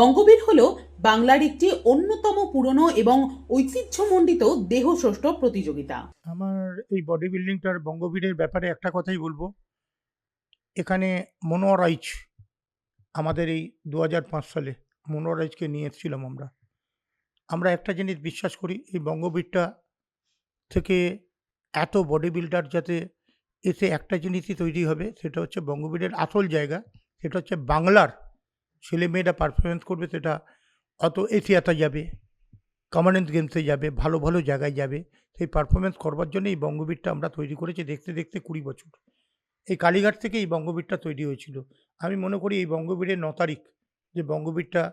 বঙ্গবীর হল বাংলার একটি অন্যতম পুরনো এবং ঐতিহ্যমণ্ডিত দেহস্রষ্ট প্রতিযোগিতা। আমার এই বডি বিল্ডিংটার বঙ্গবীরের ব্যাপারে একটা কথাই বলব। এখানে মনোয়ারাইজ আমাদের এই দু সালে মনোয়ারাইজকে নিয়ে এসেছিলাম আমরা। আমরা একটা জিনিস বিশ্বাস করি, এই বঙ্গবীরটা থেকে এত বডি বিল্ডার যাতে এতে একটা জিনিসই তৈরি হবে, সেটা হচ্ছে বঙ্গবীরের আসল জায়গা, সেটা হচ্ছে বাংলার ছেলেমেয়েরা পারফরমেন্স করবে সেটা অত এশিয়াতে যাবে কমনওয়েলথ গেমসে যাবে, ভালো ভালো জায়গায় যাবে। সেই পারফরমেন্স করবার জন্য এই বঙ্গবীরটা আমরা তৈরি করেছি দেখতে দেখতে কুড়ি বছর। এই কালীঘাট থেকে এই বঙ্গবীরটা তৈরি হয়েছিল। আমি মনে করি এই বঙ্গবীরের ন তারিখ যে বঙ্গবীরটা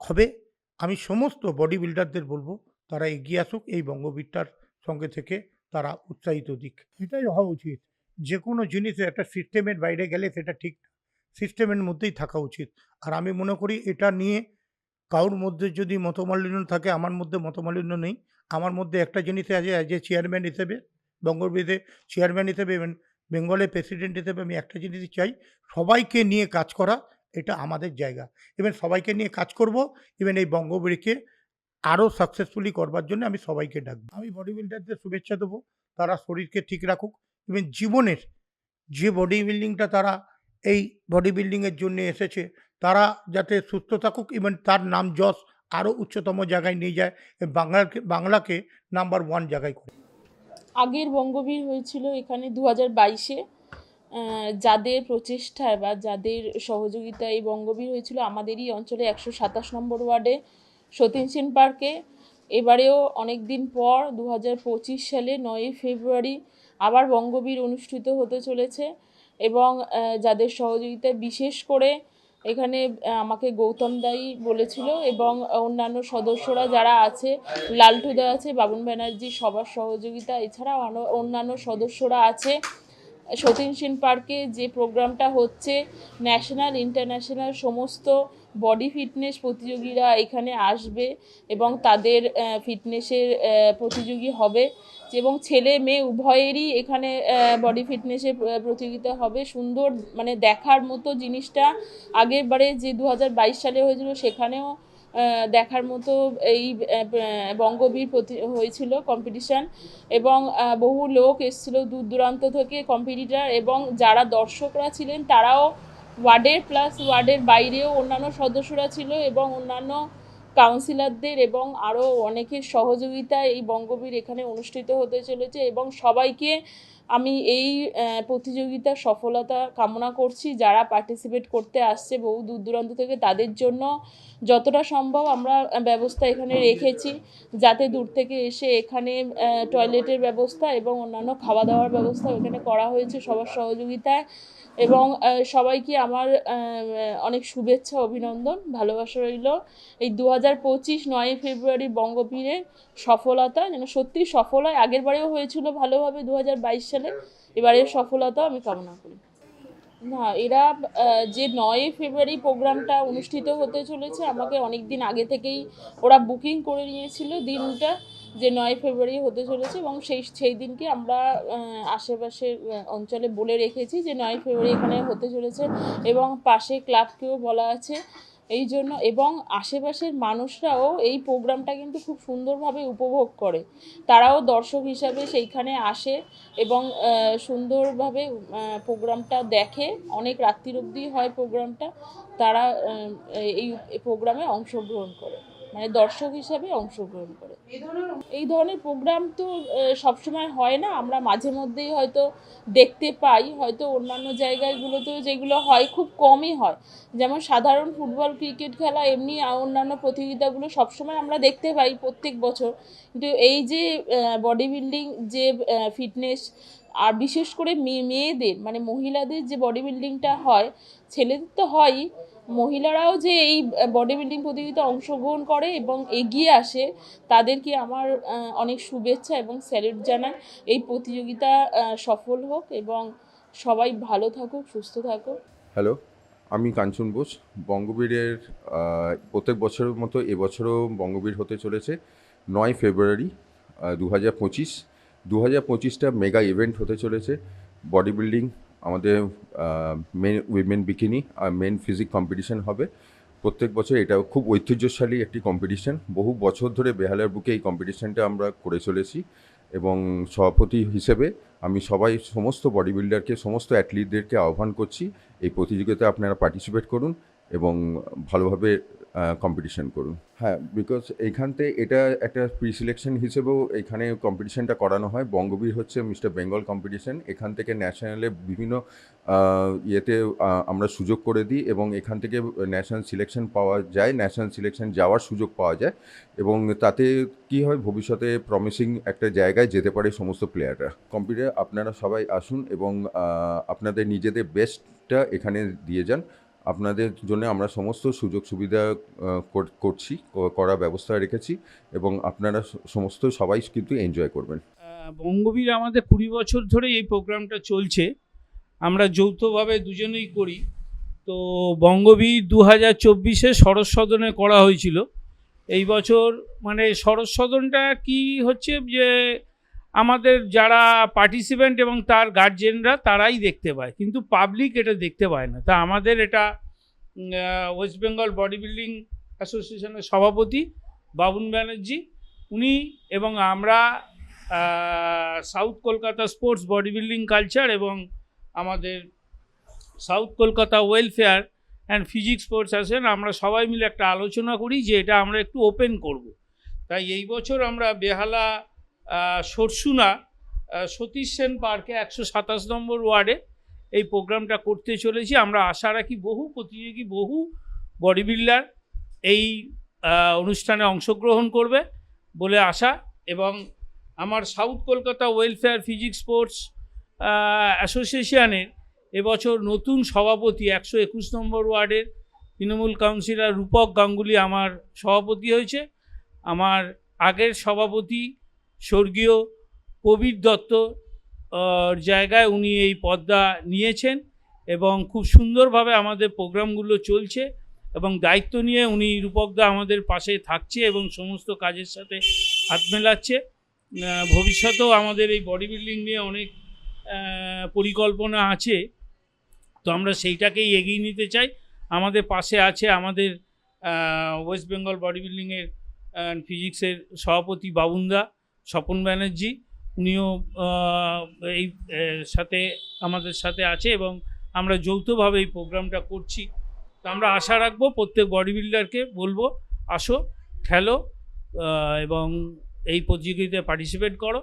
হবে, আমি সমস্ত বডি বিল্ডারদের বলব, তারা এগিয়ে আসুক এই বঙ্গবীরটার সঙ্গে থেকে তারা উৎসাহিত দিক। এটাই হওয়া উচিত। যে কোনো জিনিসে একটা সিস্টেমের বাইরে গেলে সেটা ঠিক সিস্টেমের মধ্যেই থাকা উচিত। আর আমি মনে করি এটা নিয়ে কারোর মধ্যে যদি মতমালিন্য থাকে, আমার মধ্যে মতমালিন্য নেই। আমার মধ্যে একটা জিনিস আছে অ্যাজ এ চেয়ারম্যান হিসেবে বঙ্গবীরে চেয়ারম্যান হিসেবে বেঙ্গলের প্রেসিডেন্ট হিসেবে আমি একটা জিনিসই চাই, সবাইকে নিয়ে কাজ করা, এটা আমাদের জায়গা। ইভেন সবাইকে নিয়ে কাজ করব ইভেন এই বঙ্গবীরকে আরও সাকসেসফুলি করবার জন্য আমি সবাইকে ডাকবো। আমি বডি বিল্ডারদের শুভেচ্ছা দেবো, তারা শরীরকে ঠিক রাখুক। ইভেন জীবনের যে বডি বিল্ডিংটা তারা এই বডি বিল্ডিংয়ের জন্য এসেছে। তারা যাতে সুস্থ থাকুক ইভেন তার নাম যশ আরও উচ্চতম জায়গায় নিয়ে যায় বাংলাকে বাংলাকে নাম্বার ওয়ান জায়গায় করে। আগের বঙ্গবীর হয়েছিল এখানে দু হাজার বাইশে যাদের প্রচেষ্টায় বা যাদের সহযোগিতায় এই বঙ্গবীর হয়েছিল, আমাদেরই অঞ্চলে একশো সাতাশ নম্বর ওয়ার্ডে সতীন সেন পার্কে। এবারেও অনেক দিন পর দু হাজার পঁচিশ সালে নয়ই ফেব্রুয়ারি আবার বঙ্গবীর অনুষ্ঠিত হতে চলেছে। এবং যাদের সহযোগিতায় বিশেষ করে এখানে আমাকে গৌতম দাই বলেছিল এবং অন্যান্য সদস্যরা যারা আছে লালটুদা আছে, বাবুন ব্যানার্জি সবার সহযোগিতা আরও অন্যান্য সদস্যরা আছে। সতীন সেন পার্কে যে প্রোগ্রামটা হচ্ছে, ন্যাশনাল, ইন্টারন্যাশনাল সমস্ত বডি ফিটনেস প্রতিযোগীরা এখানে আসবে এবং তাদের ফিটনেসের প্রতিযোগী হবে। এবং ছেলে মেয়ে উভয়েরই এখানে বডি ফিটনেসে প্রতিযোগিতা হবে। সুন্দর মানে দেখার মতো জিনিসটা আগের বারে যে দু হাজার বাইশ সালে হয়েছিল, সেখানেও দেখার মতো এই বঙ্গবীর প্রতি, হয়েছিল কম্পিটিশান এবং বহু লোক এসেছিল দূর দূরান্ত থেকে কম্পিটিটার এবং যারা দর্শকরা ছিলেন, তারাও ওয়ার্ডের প্লাস ওয়ার্ডের বাইরেও অন্যান্য সদস্যরা ছিল এবং অন্যান্য কাউন্সিলরদের এবং আরও অনেকের সহযোগিতায় এই বঙ্গবীর এখানে অনুষ্ঠিত হতে চলেছে এবং সবাইকে আমি এই প্রতিযোগিতার সফলতা কামনা করছি। যারা পার্টিসিপেট করতে আসছে বহু দূর দূরান্ত থেকে, তাদের জন্য যতটা সম্ভব আমরা ব্যবস্থা এখানে রেখেছি যাতে দূর থেকে এসে এখানে টয়লেটের ব্যবস্থা এবং অন্যান্য খাওয়া দাওয়ার ব্যবস্থা এখানে করা হয়েছে সবার সহযোগিতায়। এবং সবাইকে আমার অনেক শুভেচ্ছা, অভিনন্দন, ভালোবাসা রইল। এই দু হাজার পঁচিশ নয়ই ফেব্রুয়ারি বঙ্গবীরের সফলতা, যেন সত্যি সফল হয়। আগের বারেও হয়েছিল ভালোভাবে দু হাজার বাইশ সালে। এবারের সফলতা আমি কামনা করি। না, এরা যে নয় ফেব্রুয়ারি প্রোগ্রামটা অনুষ্ঠিত হতে চলেছে, আমাকে অনেক দিন আগে থেকেই ওরা বুকিং করে নিয়েছিল দিনটা। যে নয় ফেব্রুয়ারি হতে চলেছে এবং সেই সেই দিনকে আমরা আশেপাশের অঞ্চলে বলে রেখেছি যে নয় ফেব্রুয়ারি এখানে হতে চলেছে এবং পাশে ক্লাবকেও বলা আছে এই জন্য এবং আশেপাশের মানুষরাও এই প্রোগ্রামটা কিন্তু খুব সুন্দরভাবে উপভোগ করে। তারাও দর্শক হিসাবে সেইখানে আসে এবং সুন্দরভাবে প্রোগ্রামটা দেখে। অনেক রাত্রির অবধি হয় প্রোগ্রামটা। তারা এই প্রোগ্রামে অংশগ্রহণ করে। মানে দর্শক হিসাবে অংশগ্রহণ করে। এই ধরনের প্রোগ্রাম তো সবসময় হয় না। আমরা মাঝে মধ্যেই হয়তো দেখতে পাই, হয়তো অন্যান্য জায়গাগুলোতেও যেগুলো হয়, খুব কমই হয়। যেমন সাধারণ ফুটবল, ক্রিকেট খেলা, এমনি অন্যান্য প্রতিযোগিতাগুলো সবসময় আমরা দেখতে পাই প্রত্যেক বছর। কিন্তু এই যে বডি বিল্ডিং যে ফিটনেস আর বিশেষ করে মেয়ে মেয়েদের মানে মহিলাদের যে বডি বিল্ডিংটা হয়, ছেলেদের তো হয়ই। মহিলারাও যে এই বডি বিল্ডিং প্রতিযোগিতায় অংশগ্রহণ করে এবং এগিয়ে আসে, তাদেরকে আমার অনেক শুভেচ্ছা এবং স্যালুট জানাই। এই প্রতিযোগিতা সফল হোক এবং সবাই ভালো থাকুক, সুস্থ থাকুক। হ্যালো আমি কাঞ্চন বোস। বঙ্গবীরের প্রত্যেক বছরের মতো এবছরও বঙ্গবীর হতে চলেছে। নয় ফেব্রুয়ারি দু হাজার পঁচিশ। দু হাজার পঁচিশটা মেগা ইভেন্ট হতে চলেছে। বডি বিল্ডিং আমাদের মেন উইমেন বিকিনি আর মেন ফিজিক কম্পিটিশন হবে। প্রত্যেক বছর এটা খুব ঐতিহ্যশালী একটি কম্পিটিশন বহু বছর ধরে বেহালার বুকে এই কম্পিটিশনটা আমরা করে চলেছি এবং সভাপতি হিসেবে আমি সবাই সমস্ত বডি বিল্ডারকে সমস্ত অ্যাথলিটদেরকে আহ্বান করছি। এই প্রতিযোগিতায় আপনারা পার্টিসিপেট করুন এবং ভালোভাবে কম্পিটিশন করুন। হ্যাঁ বিকজ এইখানতে এটা একটা প্রি সিলেকশন হিসেবেও এখানে কম্পিটিশনটা করানো হয়। বঙ্গবীর হচ্ছে মিস্টার বেঙ্গল কম্পিটিশন এখান থেকে ন্যাশনালে বিভিন্ন ইয়েতে আমরা সুযোগ করে দিই এবং এখান থেকে ন্যাশনাল সিলেকশন পাওয়া যায়। ন্যাশনাল সিলেকশন যাওয়ার সুযোগ পাওয়া যায় এবং তাতে কি হয়, ভবিষ্যতে প্রমিসিং একটা জায়গায় যেতে পারে সমস্ত প্লেয়াররা কম্পিউটার আপনারা সবাই আসুন এবং আপনাদের নিজেদের বেস্টটা এখানে দিয়ে যান। আপনাদের জন্য আমরা সমস্ত সুযোগ সুবিধা করছি করার ব্যবস্থা রেখেছি এবং আপনারা সমস্ত সবাই কিন্তু এনজয় করবেন। বঙ্গবীর আমাদের কুড়ি বছর ধরে এই প্রোগ্রামটা চলছে। আমরা যৌথভাবে দুজনেই করি। তো বঙ্গবীর দু হাজার চব্বিশে শরৎ সদনে করা হয়েছিল। এই বছর মানে শরৎ সদনটা কি হচ্ছে যে আমাদের যারা পার্টিসিপেন্ট এবং তার গার্জেনরা তারাই দেখতে পায় কিন্তু পাবলিক এটা দেখতে পায় না তা আমাদের এটা ওয়েস্ট বেঙ্গল বডি বিল্ডিং অ্যাসোসিয়েশনের সভাপতি বাবুন ব্যানার্জি, উনি এবং আমরা south Kolkata sports body building culture এবং আমাদের south Kolkata welfare and physics sports আছেন আমরা সবাই মিলে একটা আলোচনা করি যে এটা আমরা একটু ওপেন করব। তাই এই বছর আমরা বেহালা সরসুনা সতীশ সেন পার্কে একশো সাতাশ নম্বর ওয়ার্ডে এই প্রোগ্রামটা করতে চলেছি। আমরা আশা রাখি বহু প্রতিযোগী, বহু বডি বিল্ডার এই অনুষ্ঠানে অংশগ্রহণ করবে বলে আশা এবং আমার south Kolkata welfare physics sports অ্যাসোসিয়েশনের এবছর নতুন সভাপতি একশো একুশ নম্বর ওয়ার্ডের তৃণমূল কাউন্সিলর রূপক গাঙ্গুলি আমার সভাপতি হয়েছে। আমার আগের সভাপতি স্বর্গীয় প্রবীর দত্ত জায়গায় উনি এই পদটা নিয়েছেন এবং খুব সুন্দরভাবে আমাদের প্রোগ্রামগুলো চলছে এবং দায়িত্ব নিয়ে উনি রূপকদা আমাদের পাশে থাকছে এবং সমস্ত কাজের সাথে হাত মেলাচ্ছে। ভবিষ্যতেও আমাদের এই বডি বিল্ডিং নিয়ে অনেক পরিকল্পনা আছে। তো আমরা সেইটাকেই এগিয়ে নিতে চাই। আমাদের পাশে আছে আমাদের ওয়েস্ট বেঙ্গল বডি বিল্ডিংয়ের ফিজিক্সের সভাপতি বাবুন্দা। স্বপন ব্যানার্জি, উনিও এই সাথে, আমাদের সাথে আছে এবং আমরা যৌথভাবে এই প্রোগ্রামটা করছি। তো আমরা আশা রাখব প্রত্যেক বডি বিল্ডারকে বলব, আসো, খেলো এবং এই প্রতিযোগিতায় পার্টিসিপেট করো।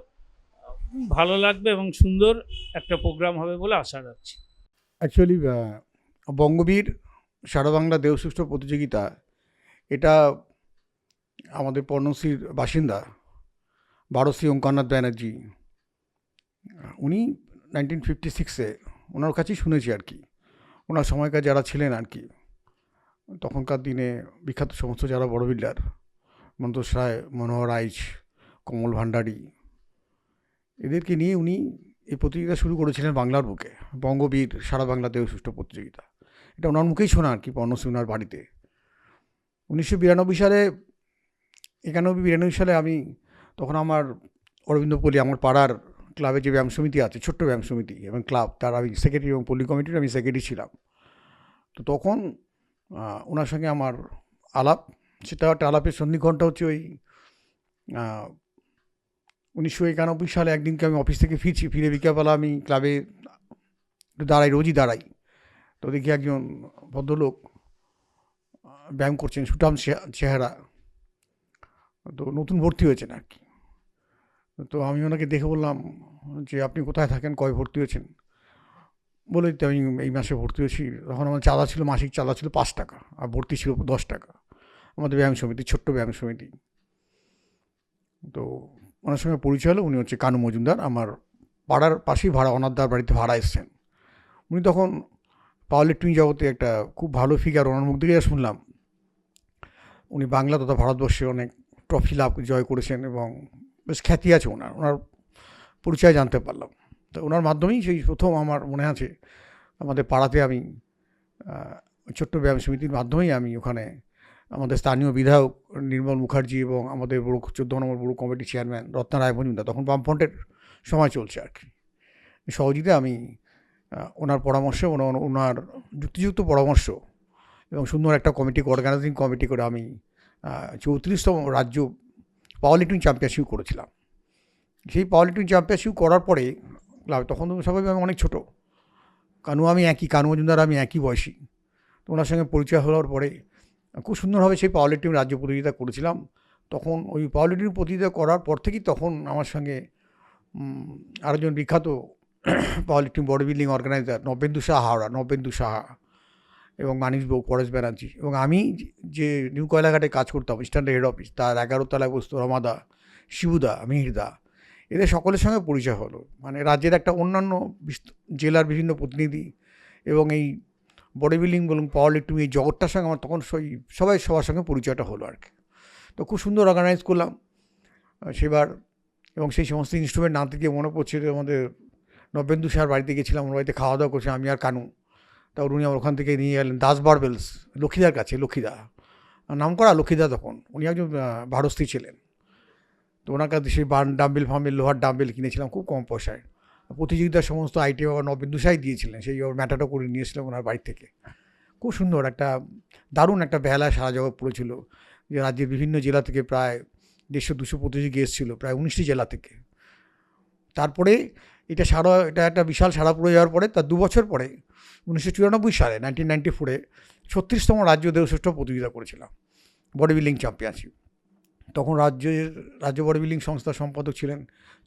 ভালো লাগবে এবং সুন্দর একটা প্রোগ্রাম হবে বলে আশা রাখছি। অ্যাকচুয়ালি বঙ্গবীর সারা বাংলা দেবসৃষ্ট প্রতিযোগিতা, এটা আমাদের পর্ণশ্রীর বাসিন্দা বারোশ্রী ওঙ্কারনাথ ব্যানার্জি। উনি নাইনটিন ফিফটি সিক্সে ওনার কাছেই শুনেছি আর কি। ওনার সময়কার যারা ছিলেন আর কি। তখনকার দিনে বিখ্যাত সমস্ত যারা বড় বিল্ডার মন্তোষ রায়, মনোহর রাইচ কমল ভান্ডারী, এদেরকে নিয়ে উনি এই প্রতিযোগিতা শুরু করেছিলেন বাংলার বুকে। বঙ্গবীর, সারা বাংলা দেবসৃষ্ট প্রতিযোগিতা। এটা ওনার মুখেই শোনা আর কি পর্ণশ্রী ওনার বাড়িতে। উনিশশো বিরানব্বই সালে, একানব্বই বিরানব্বই সালে আমি তখন আমার অরবিন্দ পল্লী, আমার পাড়ার ক্লাবে যে ব্যায়াম সমিতি আছে, ছোট্ট ব্যায়াম সমিতি এবং ক্লাব তার আমি সেক্রেটারি এবং পল্লী কমিটির আমি সেক্রেটারি ছিলাম। তো তখন ওনার সঙ্গে আমার আলাপ, সেটা একটা আলাপের সন্ধিক্ষণটা হচ্ছে ওই উনিশশো একানব্বই সালে একদিনকে আমি অফিস থেকে ফিরছি, ফিরে বিকেলবেলা আমি ক্লাবে একটু দাঁড়াই, রোজই দাঁড়াই। তো দেখি একজন ভদ্রলোক ব্যায়াম করছেন সুঠাম চে- চেহারা। তো নতুন ভর্তি হয়েছেন আর কি। তো আমি ওনাকে দেখে বললাম যে, আপনি কোথায় থাকেন? কয় ভর্তি হয়েছেন? বলে দিতে, আমি এই মাসে ভর্তি হয়েছি। তখন আমার চাঁদা ছিল, মাসিক চাঁদা ছিল পাঁচ টাকা আর ভর্তি ছিল দশ টাকা। আমাদের ব্যায়াম সমিতি, ছোট্ট ব্যায়াম সমিতি। তো ওনার সঙ্গে পরিচয় হলো, উনি হচ্ছে কানু মজুমদার, আমার পাড়ার পাশেই ভাড়া অনাদার বাড়িতে ভাড়া এসছেন। উনি তখন পাওয়ার লিফটিং জগতে একটা খুব ভালো ফিগার ওনার মুখ থেকে শুনলাম। উনি বাংলা তথা ভারতবর্ষে অনেক ট্রফি লাভ, জয় করেছেন এবং বেশ খ্যাতি আছে ওনার। ওনার পরিচয় জানতে পারলাম। তো ওনার মাধ্যমেই সেই প্রথম আমার মনে আছে, আমাদের পাড়াতে আমি ছোট্ট ব্যায়াম সমিতির মাধ্যমেই আমি ওখানে আমাদের স্থানীয় বিধায়ক নির্মল মুখার্জি এবং আমাদের বড় চোদ্দ নম্বর বড় কমিটির চেয়ারম্যান রত্না রায় মজুমদার, তখন বামফ্রন্টের সময় চলছে আর কি। সহযোগিতা আমি ওনার পরামর্শ ওনার ওনার যুক্তিযুক্ত পরামর্শ এবং সুন্দর একটা কমিটি অর্গানাইজিং কমিটি করে আমি চৌত্রিশতম রাজ্য পাওয়ার লিফটিং চ্যাম্পিয়নশিপ করেছিলাম। সেই পাওয়ার লিফটিং চ্যাম্পিয়নশিপ করার পরে ক্লাব তখন তো সবাই আমি অনেক ছোটো। কানু আমি একই, কানু মজুমদার আমি একই বয়সী। তো ওনার সঙ্গে পরিচয় হওয়ার পরে খুব সুন্দরভাবে সেই পাওয়ার লিফটিং রাজ্য প্রতিযোগিতা করেছিলাম। তখন ওই পাওয়ার লিফটিং প্রতিযোগিতা করার পর থেকেই তখন আমার সঙ্গে আরেকজন বিখ্যাত power lifting body building organiser Nabendu Saha Howrah Nabendu Saha. এবং মানিস বউ, পরেশ ব্যানার্জি এবং আমি যে নিউ কয়লাঘাটে কাজ করতাম স্ট্যান্ডার্ড হেড অফিস, তার এগারো তলায় বসতো রমাদা শিবুদা মিহিরদা এদের সকলের সঙ্গে পরিচয় হলো। মানে রাজ্যের একটা অন্যান্য জেলার বিভিন্ন প্রতিনিধি এবং এই বডি বিল্ডিং বলুন, পাওয়ার লিফটিং এই জগৎটার সঙ্গে আমার তখন সই, সবাই সবার সঙ্গে পরিচয়টা হলো আর কি। তো খুব সুন্দর অর্গানাইজ করলাম। সেবার এবং সেই সমস্ত ইনস্ট্রুমেন্ট আনতে গিয়ে মনে পড়ছে আমাদের নবেন্দু স্যার বাড়িতে গেছিলাম, ওর বাড়িতে খাওয়া দাওয়া করছি, আমি আর কানু। তা উনি আমার ওখান থেকে নিয়ে গেলেন দাস বারবেলস, লক্ষ্মীদার কাছে, লক্ষ্মীদা। নাম করা লক্ষ্মীদা তখন, উনি একজন ভারস্থী ছিলেন। তো ওনার কাছে সেই বান, ডাম্বেল ফাম্বেল, লোহার ডাম্বেল কিনেছিলাম খুব কম পয়সায়। প্রতিযোগিতার সমস্ত আইটেম আবার নবেন্দু সাই দিয়েছিলেন, সেই ওর ম্যাটারটা করে নিয়েছিলাম ওনার বাড়ি থেকে। খুব সুন্দর একটা, দারুণ একটা বেলা সারা জগৎ পড়েছিল। যে রাজ্যের বিভিন্ন জেলা থেকে প্রায় দেড়শো, দুশো প্রতিযোগী এসেছিল, প্রায় উনিশটি জেলা থেকে। তারপরে এটা সারা, এটা একটা বিশাল সারা পড়ে যাওয়ার পরে, তার দু বছর পরে, উনিশশো চুরানব্বই সালে নাইনটিন নাইনটি ফোরে ছত্রিশতম রাজ্য দেহশ্রেষ্ঠ প্রতিযোগিতা করেছিলাম, বডি বিল্ডিং চ্যাম্পিয়নশিপ। তখন রাজ্যের, রাজ্য বডি বিল্ডিং সংস্থার সম্পাদক ছিলেন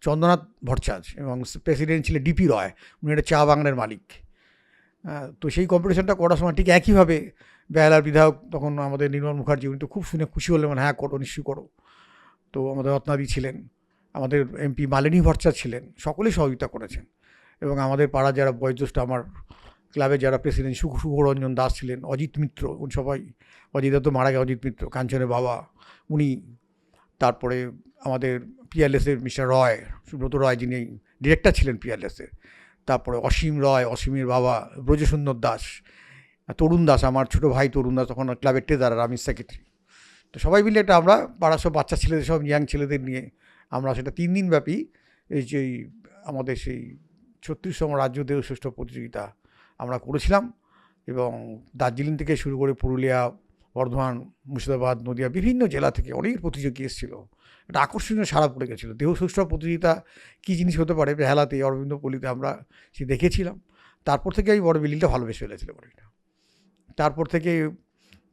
চন্দ্রনাথ ভট্টাচার্য এবং প্রেসিডেন্ট ছিলেন ডিপি রয়, উনি একটা চা বাংলার মালিক। তো সেই কম্পিটিশনটা করার সময় ঠিক একইভাবে বেহালার বিধায়ক তখন আমাদের নির্মল মুখার্জি, উনি তো খুব শুনে খুশি হলেন মানে হ্যাঁ করো, নিশ্চয়ই করো। তো আমাদের রত্নাদি ছিলেন। আমাদের এমপি মালিনী ভট্টাচার্য ছিলেন সকলেই সহযোগিতা করেছেন। এবং আমাদের পাড়া যারা বয়োজ্যেষ্ঠ, আমার ক্লাবে যারা প্রেসিডেন্ট সুখ সুখরঞ্জন দাস ছিলেন, অজিত মিত্র, উনি সবাই, অজিত তো মারা গেছে, অজিত মিত্র, কাঞ্চনের বাবা, উনি তারপরে আমাদের পিয়ারলেসের মিস্টার রয়, সুব্রত রয় যিনি ডিরেক্টর ছিলেন পিয়ারলেসের তারপরে অসীম রয়, অসীমের বাবা, ব্রজসুন্দর দাস, তরুণ দাস, আমার ছোটো ভাই তরুণ দাস, তখন ক্লাবের আর আমি সেক্রেটারি তো সবাই মিলে এটা আমরা পাড়ার সব বাচ্চা ছেলেদের, সব ইয়াং ছেলেদের নিয়ে আমরা সেটা তিন দিন ব্যাপী এই যে আমাদের সেই ছত্রিশতম রাজ্য দেহশ্রেষ্ঠ প্রতিযোগিতা আমরা করেছিলাম এবং দার্জিলিং থেকে শুরু করে পুরুলিয়া, বর্ধমান, মুর্শিদাবাদ, নদিয়া বিভিন্ন জেলা থেকে অনেক প্রতিযোগী এসেছিল। একটা আকর্ষণীয় সারা পড়ে গেছিল। দেহশ্রেষ্ঠ প্রতিযোগিতা কী জিনিস হতে পারে বেহালাতে অরবিন্দ পল্লীতে আমরা সে দেখেছিলাম। তারপর থেকে আমি বড় বিল্ডিংটা ভালোবেসে ফেলেছিল বড়িটা তারপর থেকে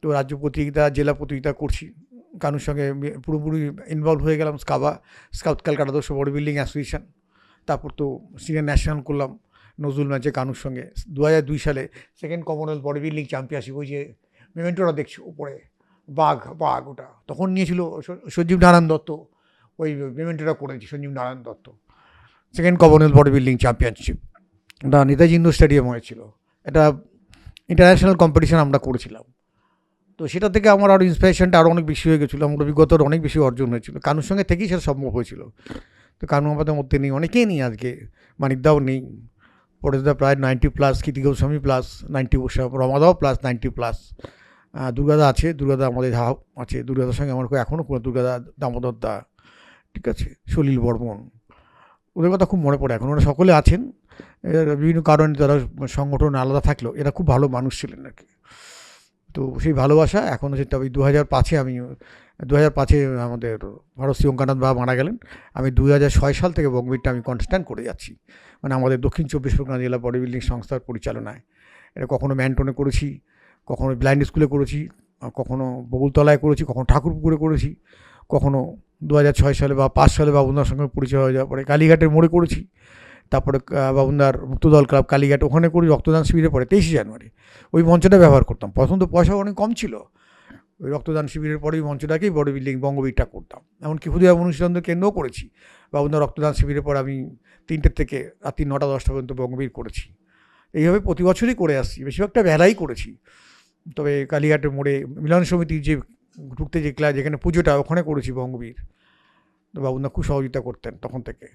তো রাজ্য প্রতিযোগিতা, জেলা প্রতিযোগিতা করছি। কানুর সঙ্গে পুরোপুরি ইনভলভ হয়ে গেলাম, স্কাবা, স্কাউট ক্যালকাটা দোষ বডি বিল্ডিং অ্যাসোসিয়েশন তারপর তো সিনিয়র ন্যাশনাল করলাম, নজরুল ম্যাচে কানুর সঙ্গে। দু হাজার দুই সালে second commonwealth body building championship ওই যে মেমেন্টোটা দেখছি উপরে, বাঘ বাঘ ওটা। তখন নিয়েছিল সঞ্জীব নারায়ণ দত্ত, ওই মেমেন্টোটা করেছি, Sanjib Narayan Dutta. Second commonwealth body building championship ওটা নেতাজি ইন্দোর স্টেডিয়াম হয়েছিল এটা ইন্টারন্যাশনাল কম্পিটিশন আমরা করেছিলাম। তো সেটা থেকে আমার আরও ইন্সপিরেশনটা আরও অনেক বেশি হয়ে গেছিল। আমার অভিজ্ঞতার অনেক বেশি অর্জন হয়েছিল। কানুর সঙ্গে থেকেই সেটা সম্ভব হয়েছিল। তো কানু আমাদের মধ্যে নেই, অনেকেই নেই আজকে। মানিকদাও নেই। পরেশদা প্রায় ninety plus Kirti Goswami plus ninety রমাদাও plus ninety plus দুর্গাদা আছে, দুর্গাদা আমাদের হাও আছে। দুর্গাদার সঙ্গে আমার এখনও কোনো দুর্গাদা, দামোদর দা, ঠিক আছে? সলিল বর্মন। ওদের কথা খুব মনে পড়ে। এখন ওরা সকলে আছেন। বিভিন্ন কারণে তারা সংগঠন আলাদা থাকলেও এরা খুব ভালো মানুষ ছিলেন আর কি। তো সেই ভালোবাসা এখন হচ্ছে ওই দু হাজার পাঁচে আমি দু হাজার পাঁচে আমাদের ভারত শ্রী অঙ্কানাথ বাবা মারা গেলেন। আমি দু হাজার ছয় সাল থেকে বঙ্গবীরটা আমি কনস্ট্যান্ট করে যাচ্ছি। মানে আমাদের দক্ষিণ চব্বিশ পরগনা জেলা বডি বিল্ডিং সংস্থার পরিচালনায়। এটা কখনো ম্যান্টনে করেছি, কখনো ব্লাইন্ড স্কুলে করেছি, কখনো বকুলতলায় করেছি, কখনো ঠাকুরপুকুরে করেছি, কখনো দু হাজার ছয় সালে বা পাঁচ সালে বাবুদার সঙ্গে পরিচয় হয়ে যাওয়ার পরে কালীঘাটের মোড়ে করেছি। তারপরে বাবুন্দার মুক্তদল ক্লাব কালীঘাট, ওখানে করি রক্তদান শিবিরে পরে তেইশে জানুয়ারি। ওই মঞ্চটা ব্যবহার করতাম। প্রথম তো পয়সা অনেক কম ছিল। ওই রক্তদান শিবিরের পরে ওই মঞ্চটাকেই বড় বিল্ডিং বঙ্গবীরটা করতাম। এমনকি ক্ষুদিরাম অনুশীলন কেন্দ্রও করেছি। বাবুন্দা রক্তদান শিবিরের পর আমি তিনটের থেকে রাত্রি নটা, দশটা পর্যন্ত বঙ্গবীর করেছি। এইভাবে প্রতি বছরই করে আসছি। বেশিরভাগটা বেলাই করেছি। তবে কালীঘাটের মোড়ে মিলন সমিতির যে ঢুকতে যে ক্লাস যেখানে পুজোটা, ওখানে করেছি বঙ্গবীর। তো বাবুদা খুব সহযোগিতা করতেন তখন থেকে।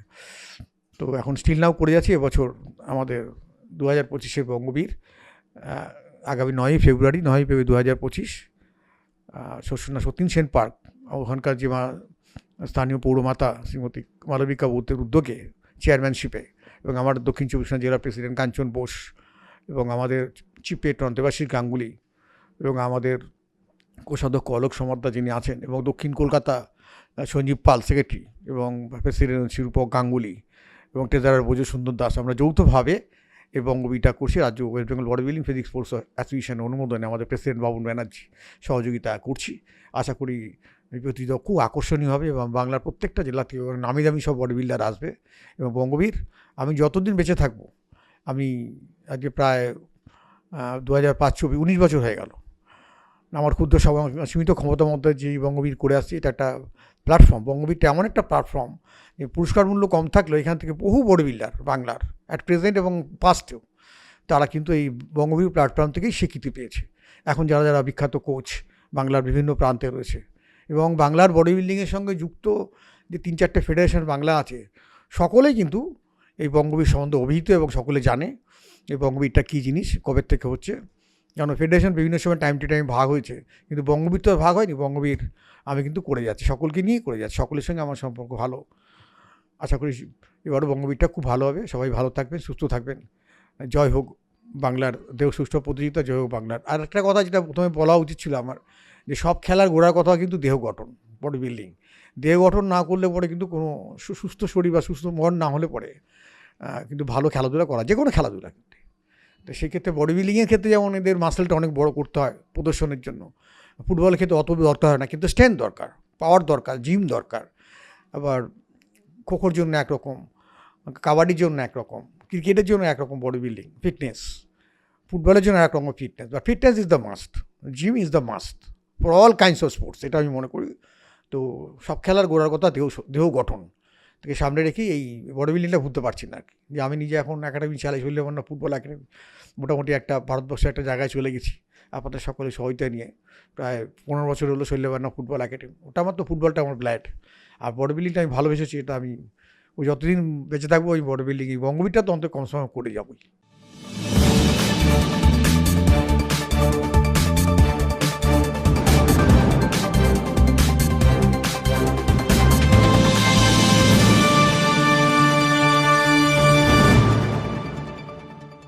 তো এখন স্টিল নাও করে যাচ্ছি এবছর আমাদের দু হাজার পঁচিশে বঙ্গবীর আগামী নয়ই ফেব্রুয়ারি নয়ই ফেব্রুয়ারি দু হাজার পঁচিশ শস্যনা সতীন সেন পার্ক, ওখানকার যে মা, স্থানীয় পৌরমাতা শ্রীমতী মালবিকা বৌদ্ধের উদ্যোগে চেয়ারম্যানশিপে এবং আমার দক্ষিণ চব্বিশ জেলা প্রেসিডেন্ট কাঞ্চন বোস এবং আমাদের চিফ পেট্রন গাঙ্গুলি এবং আমাদের কোষাধ্যক্ষ অলোক সমাদ্দার যিনি আছেন এবং দক্ষিণ কলকাতা সঞ্জীব পাল সেক্রেটারি এবং প্রেসিডেন্ট শিরূপক গাঙ্গুলি এবং ট্রেজারার বোঝো সুন্দর দাস। আমরা যৌথভাবে এই বঙ্গবিটা করছি রাজ্য West Bengal body building physics sports association অনুমোদনে আমাদের প্রেসিডেন্ট বাবুন ব্যানার্জি সহযোগিতা করছি। আশা করি প্রতিযোগিতা খুব আকর্ষণীয় হবে এবং বাংলার প্রত্যেকটা জেলা থেকে নামি দামি সব বডি বিল্ডার আসবে এবং বঙ্গবীর, আমি যতদিন বেঁচে থাকব, আমি আজকে প্রায় দু হাজার পাঁচ চব্বিশ উনিশ বছর হয়ে গেল। আমার ক্ষুদ্র সীমিত ক্ষমতার মধ্যে যে বঙ্গবীর করে আসছি, এটা একটা প্ল্যাটফর্ম বঙ্গবীরটা এমন একটা প্ল্যাটফর্ম যে পুরস্কার মূল্য কম থাকলেও এখান থেকে বহু বড় বিল্ডার বাংলার অ্যাট প্রেজেন্ট এবং পাস্টেও তারা কিন্তু এই বঙ্গবীর প্ল্যাটফর্ম থেকেই স্বীকৃতি পেয়েছে। এখন যারা যারা বিখ্যাত কোচ বাংলার বিভিন্ন প্রান্তে রয়েছে এবং বাংলার বডি বিল্ডিংয়ের সঙ্গে যুক্ত যে তিন চারটে ফেডারেশন বাংলা আছে, সকলেই কিন্তু এই বঙ্গবীর সম্বন্ধে অভিহিত এবং সকলে জানে এই বঙ্গবীরটা কী জিনিস, কবে থেকে হচ্ছে। কারণ ফেডারেশন বিভিন্ন সময় টাইম টু টাইম ভাগ হয়েছে। কিন্তু বঙ্গবীর তো ভাগ হয়নি। বঙ্গবীর আমি কিন্তু করে যাচ্ছি। সকলকে নিয়েই করে যাচ্ছি। সকলের সঙ্গে আমার সম্পর্ক ভালো। আশা করি এবারও বঙ্গবীরটা খুব ভালো হবে। সবাই ভালো থাকবেন, সুস্থ থাকবেন। জয় হোক বাংলার দেহ সুস্থ প্রতিযোগিতা, জয় হোক বাংলার। আর একটা কথা যেটা প্রথমে বলা উচিত ছিল আমার, যে সব খেলার গোড়ার কথা কিন্তু দেহ গঠন বডি বিল্ডিং দেহ গঠন না করলে পরে কিন্তু কোনো সুস্থ শরীর বা সুস্থ মন না হলে পরে কিন্তু ভালো খেলাধুলা করা যে কোনো খেলাধুলা। কিন্তু তো সেক্ষেত্রে বডি বিল্ডিংয়ের ক্ষেত্রে যেমন এদের মাসেলটা অনেক বড় করতে হয় প্রদর্শনের জন্য। ফুটবলের ক্ষেত্রে অত দরকার হয় না, কিন্তু স্ট্রেংথ দরকার পাওয়ার দরকার জিম দরকার, আবার খোখোর জন্য একরকম, কাবাডির জন্য একরকম ক্রিকেটের জন্য একরকম বডি বিল্ডিং ফিটনেস ফুটবলের জন্য একরকম ফিটনেস বা fitness is the must gym is the must for all kinds of sports এটা আমি মনে করি। তো সব খেলার গোড়ার কথা দেহ দেহ গঠন। থেকে সামনে রেখেই এই বড় বিল্ডিংটা ভুলতে পারছি না আর কি যে আমি নিজে এখন একাডেমি চালাই চললে না ফুটবল একাডেমি মোটামুটি একটা ভারতবর্ষের একটা জায়গায় চলে গেছি। আপনাদের সকলে সহায়তা নিয়ে প্রায় পনেরো বছর হলো শৈল্যবান্না ফুটবল একাডেমি ওটা আমার তো ফুটবলটা আমার ব্ল্যাট আর বড় বিল্ডিংটা আমি ভালোবেসেছি, এটা আমি ওই যতদিন বেঁচে থাকব ওই বড় বিল্ডিং, এই বঙ্গবীরটা তো অন্তত কম সময় করে যাবোই।